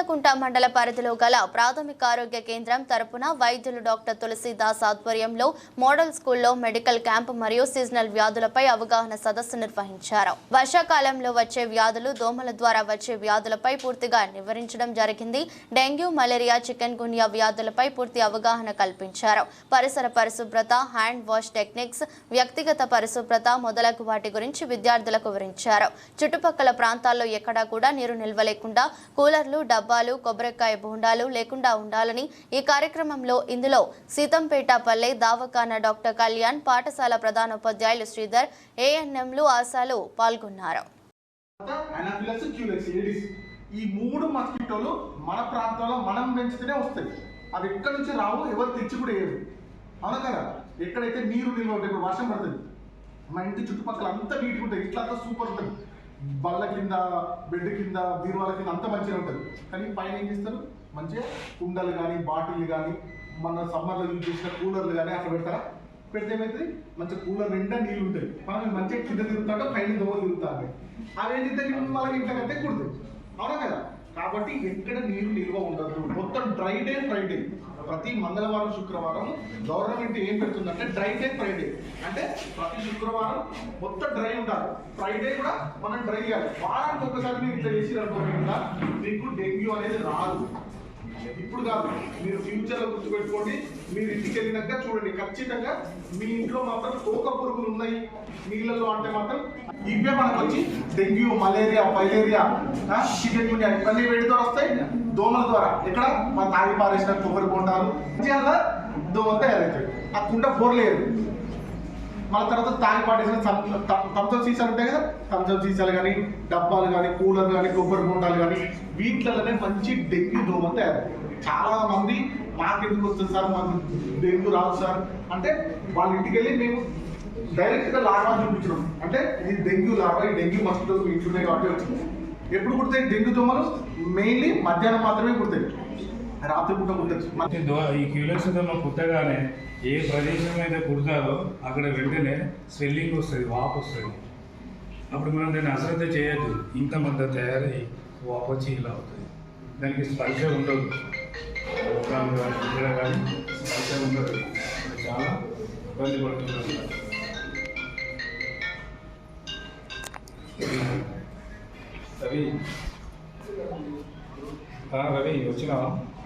చింతకుంట మండల పరిధిలో గల ప్రాథమిక ఆరోగ్య కేంద్రం తరపున వైద్యులు డాక్టర్ తులసిదాస్ ఆధ్వర్యంలో మోడల్ స్కూల్లో మెడికల్ క్యాంప్ మరియు సీజనల్ వ్యాధులపై అవగాహన సదస్సు నిర్వహించారు. వర్షాకాలంలో వచ్చే వ్యాధులు దోమల ద్వారా వచ్చే వ్యాధులపై పూర్తిగా నివారించడం జరిగింది. డెంగ్యూ మలేరియా చికెన్ గున్యా వ్యాధులపై పూర్తి అవగాహన కల్పించారు. పరిసర పరిశుభ్రత హ్యాండ్ వాష్ టెక్నిక్స్ వ్యక్తిగత పరిశుభ్రత మొదలగు వాటి గురించి విద్యార్థులకు వివరించారు. చుట్టుపక్కల ప్రాంతాల్లో ఎక్కడా కూడా నీరు నిల్వ లేకుండా కూలర్లు డబ్బాలు కొబ్బరికాయ బోండాలు లేకుండా ఉండాలని ఈ కార్యక్రమంలో ఇందులో సీతంపేట పల్లె దావకాన డాక్టర్ కళ్యాణ్ పాఠశాల ప్రధానోపాధ్యాయులు శ్రీధర్ ఏఎన్ఎంలు ఆశాలు పాల్గొన్నారు. ఈ మూడు మస్కిటోలు మన ప్రాంతంలో మనం పెంచితేనే వస్తాయి. అవి ఎక్కడి నుంచి రావు ఎవరు తెచ్చి కూడా వేయరు. అవునా కదా? ఎక్కడైతే నీరు నిల్వ ఉంటుంది ఇప్పుడు వర్షం పడుతుంది. మా ఇంటి చుట్టుపక్కల అంతా నీట్గా ఉంటుంది ఇట్లా అంతా సూపర్ ఉంటుంది. బల్ల కింద బెడ్ కింద బీరువాల కింద అంత మంచిగా ఉంటుంది. కానీ పైన ఏం చేస్తారు? మంచిగా కుండలు కానీ బాటిల్ కానీ మన సమ్మర్లో యూజ్ చేసిన కూలర్లు కానీ అట్లా పెడతారా? పెడితే ఏమైతుంది? మంచిగా కూలర్ నిండా నీళ్ళు ఉంటాయి. మనం మంచిగా కింద తిరుగుతాడో పైన దోమలు తిరుగుతాయి అవి ఏం చేస్తే ఇంట్లో కంటే కుడుతుంది అవునా కదా? కాబట్టి ఎక్కడ నీరు నిల్వ ఉండదు. మొత్తం డ్రై డే ఫ్రైడే ప్రతి మంగళవారం శుక్రవారం గవర్నమెంట్ ఏం పెడుతుందంటే డ్రై డే ఫ్రైడే అంటే ప్రతి శుక్రవారం మొత్తం డ్రై ఉండాలి. ఫ్రైడే కూడా మనం డ్రై చేయాలి. వారానికి ఒకసారి మీరు ఇట్లా చేసిరనుకోకుండా మీకు డెంగ్యూ అనేది రాదు. ఇప్పుడు కాదు మీరు ఫ్యూచర్లో గుర్తుపెట్టుకోండి మీరు ఇంటికి వెళ్ళినాక చూడండి ఖచ్చితంగా మీ ఇంట్లో మాత్రం తోక పురుగులు ఉన్నాయి. నీళ్ళలో అంటే మాత్రం ఇవే మనకు వచ్చి dengue malaria filaria chikungunya ఇవన్నీ వేడితో వస్తాయి. దోమల ద్వారా. ఎక్కడ? మన తాగి పారేసిన కొబ్బరి కొంటారు దోమలు తయారవుతాయి. ఆ కుండ బోర్లేదు మళ్ళీ తర్వాత తాగి పాటేసిన థమ్స్అప్ సీసాలు ఉంటాయి కదా? థమ్స్అప్ సీసాలు కానీ డబ్బాలు కానీ కూలర్లు కానీ కొబ్బరి బొండాలు కానీ వీటిలోనే మంచి డెంగ్యూ దోమ తయారు. చాలా మంది మాకెందుకు వస్తుంది సార్? మాకు డెంగ్యూ రాదు సార్. అంటే వాళ్ళ ఇంటికి వెళ్ళి మేము డైరెక్ట్గా లాగా చూపించడం అంటే ఇది డెంగ్యూ లాగా ఈ డెంగ్యూ మస్కిటోస్ మీ ఇంట్లో కాబట్టి వచ్చింది ఎప్పుడు కుడతాయి డెంగ్యూ దోమలు? మెయిన్లీ మధ్యాహ్నం మాత్రమే కుడతాయి రాత్రి పూట కుట్టచ్చు ఈ ఈ క్యూలెక్స్ కుట్టగానే ఏ ప్రదేశం అయితే కుడతారో అక్కడ వెంటనే స్వెల్లింగ్ వస్తుంది వాపు వస్తుంది. అప్పుడు మనం దాన్ని అశ్రద్ధ చేయొద్దు. ఇంత మధ్య తయారై వాపు వచ్చి ఇలా అవుతుంది. దానికి స్పర్శ ఉండదు. కానీ స్పర్శ ఉండదు. చాలా ఇబ్బంది పడుతుంది రవి. రవి వచ్చినావా?